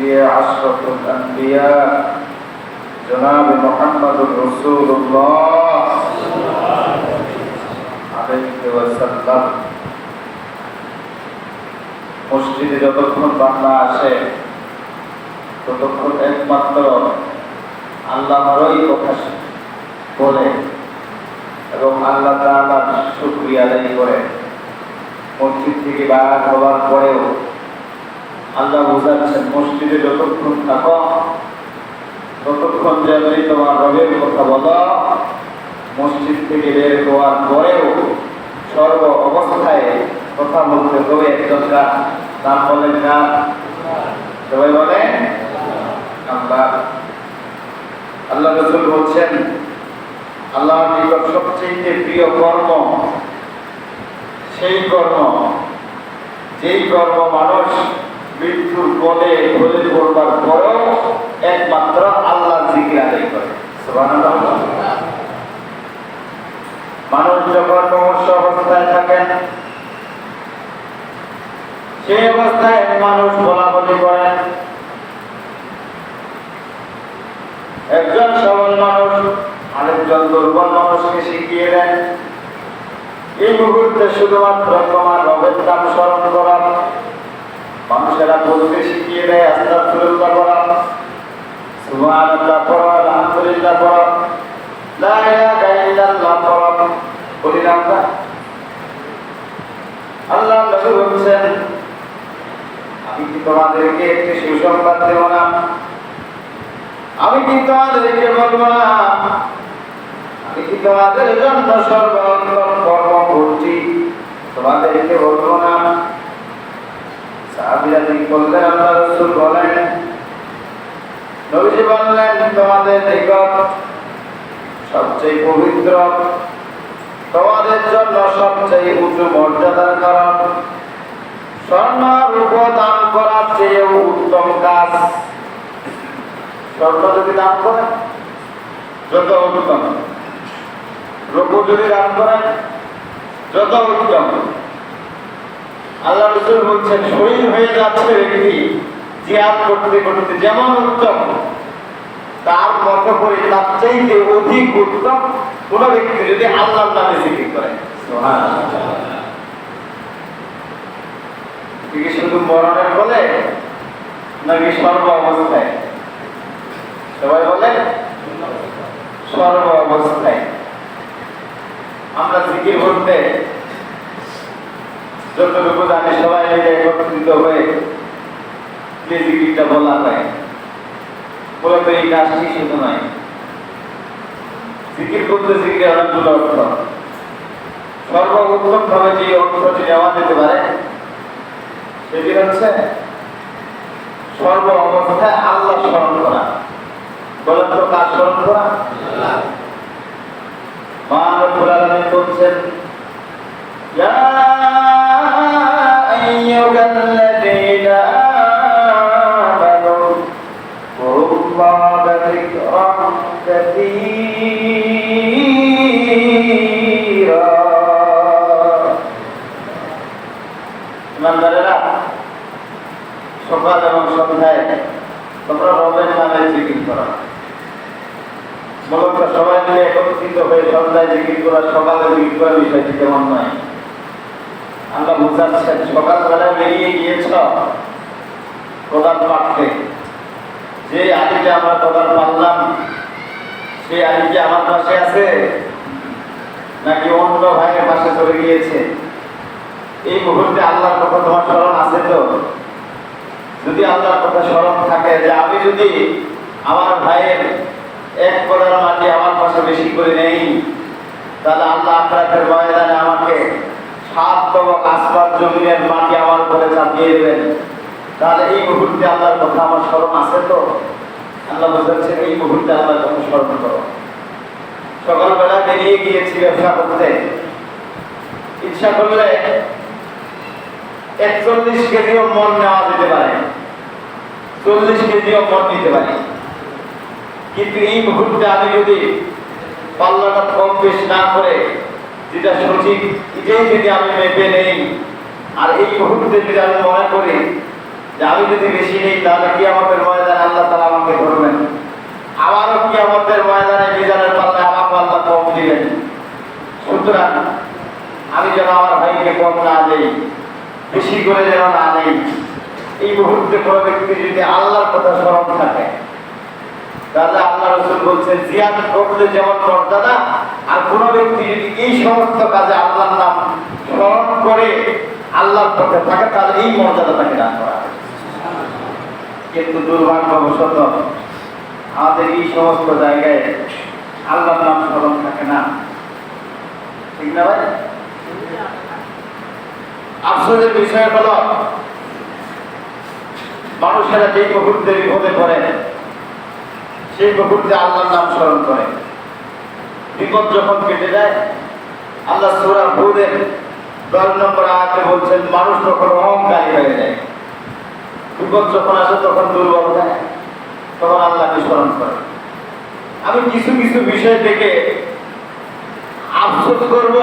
দিয়ে মসজিদে যতক্ষণ বান্দা আসে, ততক্ষণ একমাত্র আল্লাহরই কথা বলে এবং আল্লাহ তাআলার শুকরিয়া আদায় করে। মসজিদ থেকে বার হওয়ার পরেও বোঝাচ্ছেন মসজিদে যতক্ষণ থাকো, ততক্ষণ যেন তোমার রবের কথা বলো, মসজিদ থেকে বের হওয়ার পরেও সর্ব অবস্থায় কথা বলতে হবে একজনরা নাম বলেন না সবাই বলে আল্লাহ। আল্লাহ রসুল বলছেন আল্লাহ নিকট সবচেয়ে প্রিয় কর্ম সেই কর্ম। যেই কর্ম মানুষ মৃত্যুর পরেও একমাত্র আল্লাহ জিকির আদায় করে। মানুষ যখন মনুষ্য অবস্থায় থাকেন, সেই অবস্থায় মানুষ বলা বলি করেন। একজন সবল মানুষ আরেকজন দুর্বল মানুষকে শিখিয়ে দেন। এই মুহূর্তে শুধুমাত্র তোমার রবের নাম স্মরণ করা মানুষেরা বলতে শিখিয়ে দেয় আস্তাগফিরুল্লাহ করা সুবহানাল্লাহ পড়া, আলহামদুলিল্লাহ পড়া। লা ইলাহা ইল্লাল্লাহ পড়া। বলি না আমরা। আল্লাহ বলছেন, আমি কি তোমাদেরকে একটি সুসংবাদ দেব না? আমি কি তোমাদেরকে বলব না? আমি কি তোমাদের জন্য সর্বোত্তম কর্ম করছি? তোমাদেরকে বলব না? সাহাবিরা কি বললেন, আল্লাহ রসুল বলেন? নবীজি বললেন, তোমাদের নিকট সবচেয়ে পবিত্র, তোমাদের জন্য সবচেয়ে উঁচু মর্যাদার কারণ স্বর্ণ রূপ দান করার চেয়েও উত্তম কাজ। স্বর্ণ যদি দান করেন, যত উত্তম। রূপ যদি দান করেন, যত উত্তম। আল্লাহ রসুল বলছেন, শহীদ হয়ে যাচ্ছে ব্যক্তি জিহাদ করতে করতে যেমন উত্তম, তার মতো করে তার চাইতে অধিক উত্তম কোন ব্যক্তি যদি আল্লাহর নামে জিকির করে। শুধু মরণের বলে নাকি সর্ব অবস্থায়? সবাই বলে? সর্ব অবস্থায়। আমরা জিকির করতে যতটুকু জানি সবাই মিলে একত্রিত হয়ে যে জিকিরটা বলা হয়। মূলত এই কাজটি শুধু নয়। জিকির করতে জিকির অনেকগুলো অর্থ। সর্বোত্তম ভাবে যে অর্থটি নেওয়া যেতে পারে সেটি হচ্ছে সর্ব অবস্থায় আল্লাহ স্মরণ করা। বলেন তো কাজ স্মরণ করা? বলছেন كثيرا ইমানদারেরা সকাল এবং সন্ধ্যায় তোমরা রবের নামে জিকির করা মূলত সবাই মিলে একত্রিত হয়ে সন্ধ্যায় জিকির করা সকালে জিকির করার বিষয়টি তেমন নয় আল্লাহ বুঝাচ্ছেন সকালবেলায় বেরিয়ে গিয়েছ কোদাল পাকতে যে আলিকে আমরা কোদাল পারলাম সেই আলিকে আমার পাশে আছে? নাকি অন্য ভাইয়ের পাশে চলে গিয়েছে? এই মুহূর্তে আল্লাহর কথা তোমার স্মরণ আছে তো? যদি আল্লাহর কথা স্মরণ থাকে, যে আমি যদি আমার ভাইয়ের এক কোদাল মাটি আমার পাশে বেশি করে নেই, তাহলে আল্লাহ আপনাদের ময়দানে আমাকে সাত তবক আসবার জমিনের মাটি আমার উপরে চাপিয়ে দেবেন। তাহলে এই মুহূর্তে আল্লাহর কথা আমার স্মরণ আছে তো? আল্লাহ বোঝাচ্ছেন এই মুহূর্তে আল্লাহর কথা স্মরণ করো। সকালবেলা বেরিয়ে গিয়েছি ব্যবসা করতে। ইচ্ছা করলে একচল্লিশ কেজিও মন নেওয়া যেতে পারে। চল্লিশ কেজিও মন নিতে পারি। কিন্তু এই মুহূর্তে আমি যদি পাল্লাটা কম বেশ না করে, যেটা সঠিক, এটাই যদি আমি মেপে নেই, আর এই মুহূর্তে যদি আমি মনে করি আমি যদি বেশি নেই, তাহলে কি আমাদের ময়দানে আল্লাহ তালা আমাকে ধরবেন আবারও কি আমাদের ময়দানে মিজানের পাল্লায় আমাকে আল্লাহ কম দিবেন সুতরাং আমি যেন আমার ভাইকে কম না দেই, বেশি করে যেন না নেই এই মুহূর্তে কোনো ব্যক্তি যদি আল্লাহর কথা স্মরণ থাকে, তাহলে আল্লাহ রসুল বলছেন জিয়াদ করলে যেমন মর্যাদা, আর কোনো ব্যক্তি যদি এই সমস্ত কাজে আল্লাহর নাম স্মরণ করে, আল্লাহর পথে থাকে, তাহলে এই মর্যাদা তাকে দান করা। কিন্তু দুর্ভাগ্যবশত আমাদের এই সমস্ত জায়গায় আল্লাহর নাম স্মরণ থাকে না। ঠিক না ভাই? আফসোসের বিষয় হলো, মানুষেরা যেই মুহূর্তে বিপদে পড়ে, সেই মুহূর্তে আল্লাহর নাম স্মরণ করে। বিপদ যখন কেটে যায়, আল্লাহ সুরা ভূদের দশ নম্বর আয়াতে বলছেন, মানুষ তখন অহংকারী হয়ে যায়। বিপদ যখন আসে তখন দুর্বল হয়। তখন আল্লাহকে স্মরণ করে। আমি কিছু কিছু বিষয় থেকে আফসোস করব,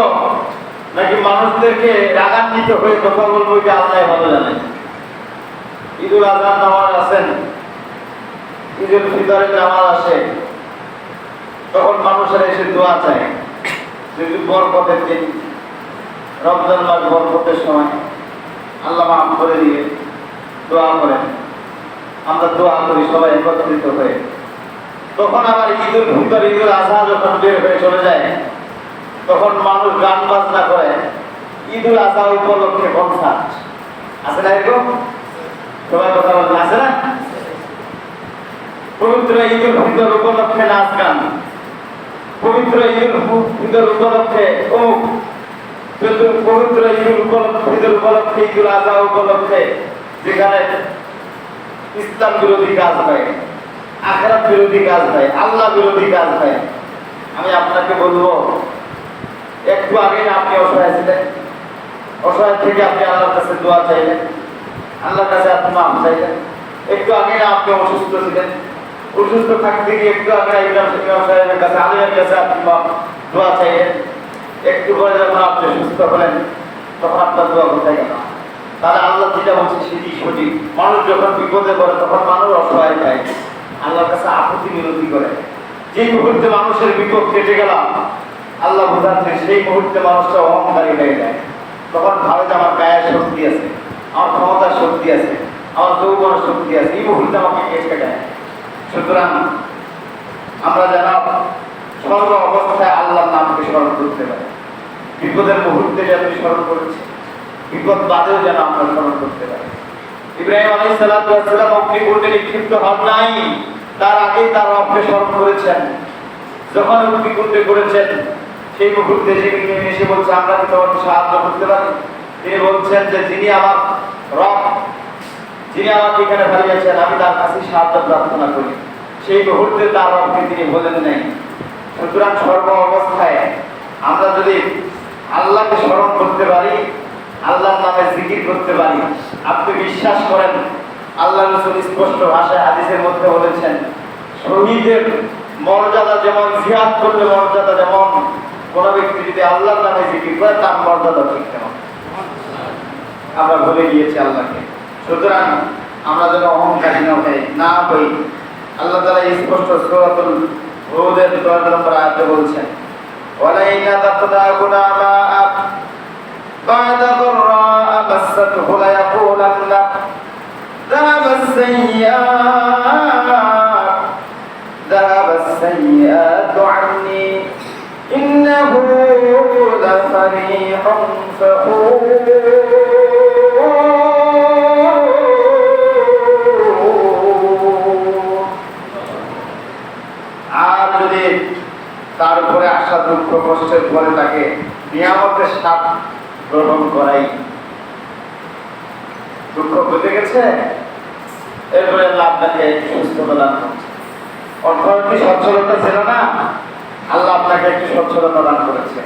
নাকি মানুষদেরকে রাগান্বিত হয়ে কথা বলব যে আল্লাহ ভালো জানে? ঈদুল আজহার নামাজ আছেন, ঈদুল ফিতরের নামাজ আসে। তখন মানুষের এসে দোয়া চায় যদি বরকতের দিন, রমজান মাস বরকতের সময়। আল্লাহ মাফ করে দিয়ে দোয়া করেন। আমরা দোয়া করি, সবাই একত্রিত হয়ে। তখন আবার ঈদুল ফিতর, ঈদুল আজহা যখন বের হয়ে চলে যায়, তখন মানুষ গান বাজনা করে, ঈদুল আজহা উপলক্ষে কনসার্ট আছে না এরকম? সবাই কথা বলতে আছে না? পবিত্র ঈদুল ফিতর উপলক্ষে নাচ গান। পবিত্র ঈদুল ফিতর উপলক্ষে অমুক পবিত্র ঈদুল উপলক্ষে, ঈদুল আজহা উপলক্ষে যেখানে ইসলাম বিরোধী কাজ হয় আখরাত বিরোধী কাজ হয় আল্লাহ বিরোধী কাজ হয় আমি আপনাকে বলব, একটু আগে আপনি অসহায় ছিলেন। অসহায় থেকে আপনি আল্লাহর কাছে দোয়া চাইলেন, আল্লাহর কাছে আপনি চাইলেন। একটু আগে আপনি অসুস্থ ছিলেন। অসুস্থ থাকতে গিয়ে একটু আগে সাহেবের কাছে আলিমের কাছে আপনি দোয়া চাইলেন। একটু পরে যখন আপনি সুস্থ হলেন, তখন আপনার দোয়া কোথায় গেল? তাহলে আল্লাহ যেটা বলছে সেটি সঠিক। মানুষ যখন বিপদে পড়ে, তখন মানুষ অসহায় পায় আল্লাহর কাছে আপত্তি বিরোধী করে। যে মুহূর্তে মানুষের বিপদ কেটে গেলাম আল্লাহ বোঝাচ্ছে সেই মুহূর্তে মানুষটা অহংকারী হয়ে যায়। তখন ভাবে যে আমার গায়ের শক্তি আছে, আমার ক্ষমতার শক্তি আছে, আমার যৌবনের শক্তি আছে, এই মুহূর্তে আমাকে কেটে দেয়। সুতরাং আমরা যেন সর্ব অবস্থায় আল্লাহর নামকে স্মরণ করতে পারি। বিপদের মুহূর্তে যে আপনি স্মরণ করেছি বিপদ বাদেও যেন আমরা স্মরণ করতে পারি। ইব্রাহিম আলাই সালাম অগ্নিকুণ্ডে নিক্ষিপ্ত হন নাই। তার আগেই তার রবকে স্মরণ করেছেন। যখন অগ্নিকুণ্ডে করেছেন সেই মুহূর্তে যিনি এসে বলছে, আমরা কি তোমাকে সাহায্য করতে পারি? তিনি বলছেন যে, যিনি আমার রব, যিনি আমাকে এখানে হারিয়েছেন আমি তার কাছে সাহায্য প্রার্থনা করি। সেই মুহূর্তে তার রবকে তিনি বলেন নাই। সুতরাং সর্ব অবস্থায় আমরা যদি আল্লাহকে স্মরণ করতে পারি আল্লাহর নামে জিকির করতে পারি। আপনি বিশ্বাস করেন, আল্লাহ রসুল স্পষ্ট ভাষায় হাদিসের মধ্যে বলেছেন, শহীদের মর্যাদা যেমন, জিহাদ করলে মর্যাদা যেমন, কোন ব্যক্তি যদি আল্লাহর নামে জিকির করে, তার মর্যাদা ঠিক তেমন। আমরা ভুলে গিয়েছি আল্লাহকে। সুতরাং আমরা যেন অহংকারী না হই না হই, আল্লাহ তালা স্পষ্ট সুরাতুল হুদের দশ নম্বর আয়াতে বলছেন, ওয়ালাইনা তাতনা গুনামা আপ بعد ضراء مسته ليقولن ذهب السيئات ذهب السيئات عني إنه لفريح فخور আর যদি তার উপরে আসা দুঃখ কষ্টের পরে তাকে নিয়ামতের সাপ গ্রহণ করাই। দুঃখ বুঝে গেছে? এরপরে আল্লাহ আপনাকে সুস্থ করছে। অর্থনৈতিক সচ্ছলতা ছিল না? আল্লাহ আপনাকে সচ্ছলতা দান করেছে।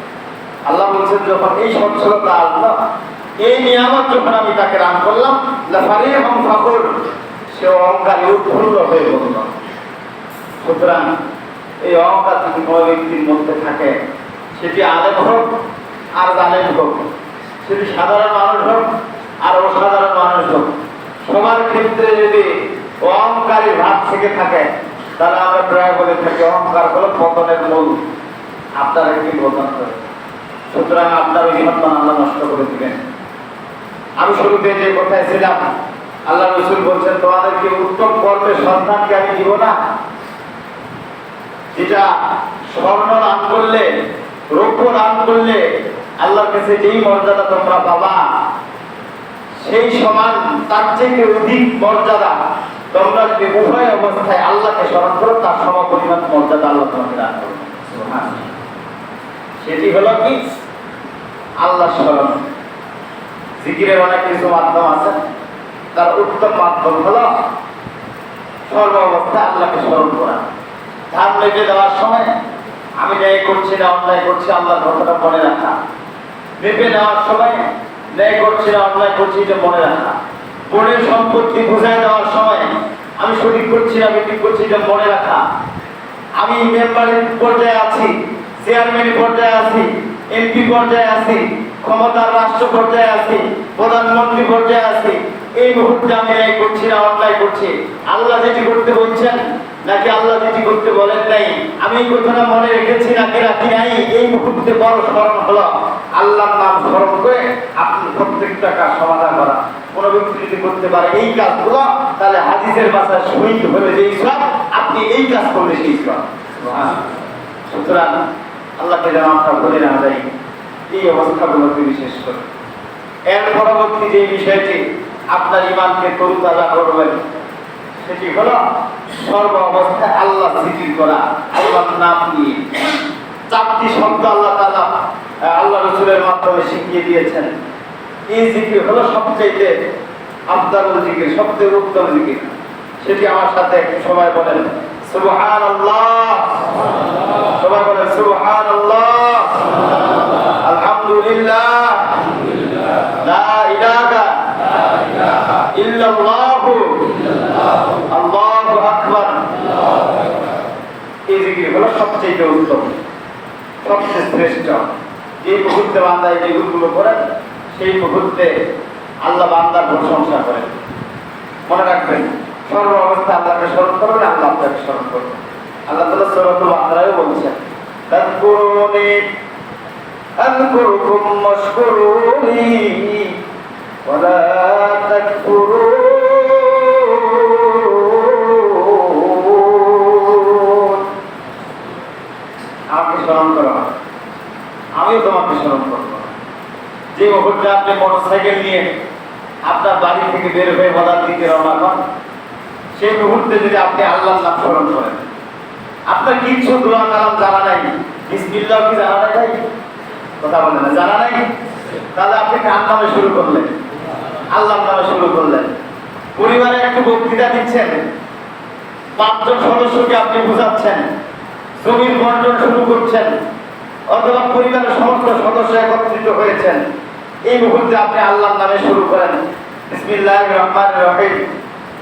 আল্লাহ বলছেন, যখন এই সচ্ছলতা আসলো, এই নিয়ামত যখন আমি তাকে দান করলাম লাফারি এবং ফাকুর, সে অহংকারী উৎফুল্ল হয়ে বলল, সুতরাং এই অহংকার যদি কোনো ব্যক্তির মধ্যে থাকে, সেটি আলেম হোক, আর জালেম হোক সেটি সাধারণ মানুষ হোক, আর অসাধারণ মানুষ হোক, সবার ক্ষেত্রে যদি অহংকারী ভাব থেকে থাকে, তাহলে আমরা প্রায় বলে থাকি। অহংকার হলো পতনের মূল। আপনারা কি বলতেন সুতরাং আপনার সম্মান আল্লাহ নষ্ট করে দিবেন। আমি শুরুতে যে কথায় ছিলাম, আল্লাহ রসুল বলছেন, তোমাদেরকে উত্তম কর্মের সন্ধানকে আমি দিব না। যেটা স্বর্ণ দান করলে, রৌপ্য দান করলে আল্লাহর কাছে যেই মর্যাদা তোমরা পাবা, সেই সমান তার থেকে অধিক মর্যাদা তোমরা যদি উভয় অবস্থায় আল্লাহকে স্মরণ করো, তার সম পরিমাণ মর্যাদা আল্লাহ তোমাকে দান করবে। সেটি হলো কি? আল্লাহ স্মরণ। জিকিরের অনেক কিছু মাধ্যম আছে। তার উত্তম মাধ্যম হলো সর্ব অবস্থায় আল্লাহকে স্মরণ করা। ধান লেগে দেওয়ার সময় আমি ন্যায় করছি না অন্যায় করছি, আল্লাহর কথাটা মনে রাখা। মেপে নেওয়ার সময় ন্যায় করছি না অন্যায় করছি যে মনে রাখা বোনের সম্পত্তি বুঝাই দেওয়ার সময় আমি সঠিক করছি না, বেঠিক করছি যে মনে রাখা আমি মেম্বারের পর্যায়ে আছি চেয়ারম্যান পর্যায়ে আছি, এমপি পর্যায়ে আছি, ক্ষমতার রাষ্ট্র পর্যায়ে আছি, প্রধানমন্ত্রী পর্যায়ে আছি। এই মুহূর্তে আমি এই করছি না, অন্যায় করছি। আল্লাহ যেটি করতে বলছেন নাকি আল্লাহ যেটি করতে বলেন নাই? আমি এই কথাটা মনে রেখেছি নাকি রাখি নাই? এই মুহূর্তে বড় স্মরণ হলো। আল্লাহর নাম স্মরণ করে আপনি প্রত্যেকটা কাজ সমাধান করা। কোন ব্যক্তি যদি করতে পারে এই কাজগুলো, তাহলে হাদিসের ভাষায় শহীদ হলে যেই সব আপনি এই কাজ করলে সেই সব সুতরাং আল্লাহকে যেন আমরা বলে না যাই, এই অবস্থাগুলোকে বিশেষ করে এর পরবর্তী যে বিষয়টি, আপনার ইমানকে তরুতাজা করবেন। সেটি হলো সর্ব অবস্থায় আল্লাহ জিকির করা আল্লাহর নাম নিয়ে। চারটি শব্দ আল্লাহ আহ, আল্লাহ রসুলের মাধ্যমে শিখিয়ে দিয়েছেন। এই জিকির হলো সবচেয়ে আফদালুল জিকির সবচেয়ে উত্তম জিকির। সেটি আমার সাথে একটু সবাই বলেন সুবহানাল্লাহ। সবাই বলেন সুবহানাল্লাহ। আলহামদুলিল্লাহ। লা ইলাহা ইল্লাল্লাহ। আল্লাহু আকবার হলো সবচেয়ে উত্তম, সবচেয়ে শ্রেষ্ঠ। যে মুহূর্তে বান্দা এই যেগুলো করেন সেই মুহূর্তে আল্লাহ বান্দার প্রশংসা করেন মনে রাখবেন, সর্ব অবস্থা আল্লাহকে স্মরণ করবেন, আল্লাহ আপনাকে স্মরণ করবেন। আল্লাহ তালা সরত বান্দারাও বলছেন তাৎকুরুনি أذكركم واشكروا لي ولا মুহূর্তে আপনি মোটরসাইকেল নিয়ে আপনার বাড়ি থেকে বের হয়ে বাজার দিকে রওনা করেন সেই মুহূর্তে যদি আপনি আল্লাহর নাম স্মরণ করেন। আপনার কিছু দোয়া কালাম জানা নাই? বিসমিল্লাহ কি জানা নাই ভাই? কথা বলে না, জানা নাই? তাহলে আপনি কার নামে শুরু করলেন? আল্লাহর নামে শুরু করলেন। পরিবারে একটু বক্তৃতা দিচ্ছেন। পাঁচজন সদস্যকে আপনি বোঝাচ্ছেন। জমির বন্টন শুরু করছেন। অথবা পরিবারের সমস্ত সদস্য একত্রিত হয়েছেন। এই মুহূর্তে আপনি আল্লাহর নামে শুরু করেন।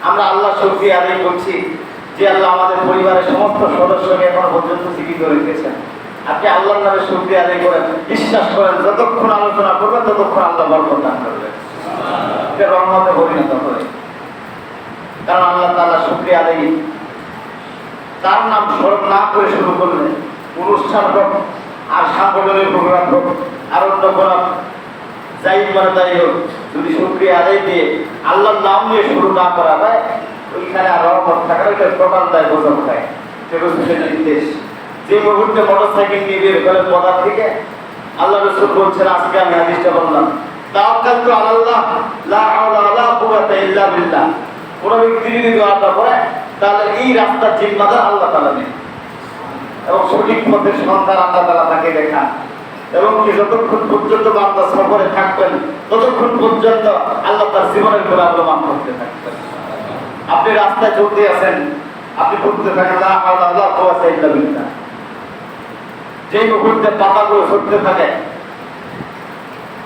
আমরা আল্লাহ শুকরিয়া আদায় করছি যে আল্লাহ আমাদের পরিবারের সমস্ত সদস্যকে এখনও পর্যন্ত জীবিত রেখেছেন। আপনি আল্লাহর নামে শুকরিয়া আদায় করেন, বিশ্বাস করেন, যতক্ষণ আলোচনা করবেন, ততক্ষণ আল্লাহ বরকত দান করবেন রহমতে পরিণত হবে। কারণ আল্লাহ তাআলা শুকরিয়া আদায় তার নাম স্মরণ না করে শুরু করলে অনুষ্ঠান হোক আর সাংগঠনিক প্রোগ্রাম হোক আর অন্য কোনো যাই মানে তাই হোক, যদি শুক্রিয়া আদায় দিয়ে আল্লাহর নাম নিয়ে শুরু না করা যায় ওইখানে আর রহমত থাকার ওইটা টোটাল দায় বোঝা খায় সেটা হচ্ছে নির্দেশ। যে মুহূর্তে মোটর নিয়ে বের পদার থেকে, আল্লাহ রসুল বলছেন, আজকে আমি হাদিসটা বললাম, তাওয়াক্কালতু আলাল্লাহ, লা হাওলা ওয়ালা কুওয়াতা ইল্লা বিল্লাহ। কোন ব্যক্তি যদি দোয়াটা করে, তাহলে এই রাস্তার জিম্মাদার আল্লাহ তাআলা নেন। এবং সঠিক পথের সন্ধান আল্লাহ তাআলা তাকে দেখান। এবং কি যতক্ষণ পর্যন্ত বান্দা সফরে থাকবেন, ততক্ষণ পর্যন্ত আল্লাহ তার জীবনের করে আল্লাহ করতে থাকবেন। আপনি রাস্তায় চলতে আছেন, আপনি ঘুরতে থাকেন, লা হাওলা ওয়ালা কুওয়াতা ইল্লা বিল্লাহ। যে মুহূর্তে পাতাগুলো সরতে থাকে,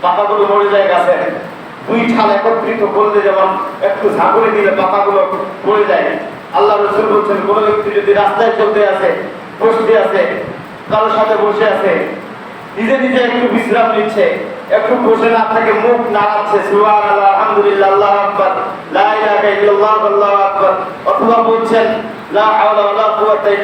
পাতাগুলো মরে যায় গাছে দুই ছাল একত্রিত করলে যেমন একটু ঝাঁকুড়ে দিলে পাতাগুলো পড়ে যায়। আল্লাহ রসুল বলছেন, কোন ব্যক্তি যদি রাস্তায় চলতে আছে বসতে আছে কারোর সাথে বসে আছে নিজে নিজে একটু বিশ্রাম নিচ্ছে, একটু বসে না থাকে, মুখ নাড়াচ্ছে, সুবহানাল্লাহ, আলহামদুলিল্লাহ, আল্লাহু আকবার, লা ইলাহা আল্লাহু আকবার, অথবা বলছেন, লা হাওলা ওয়ালা কুওয়াতা ইল্লা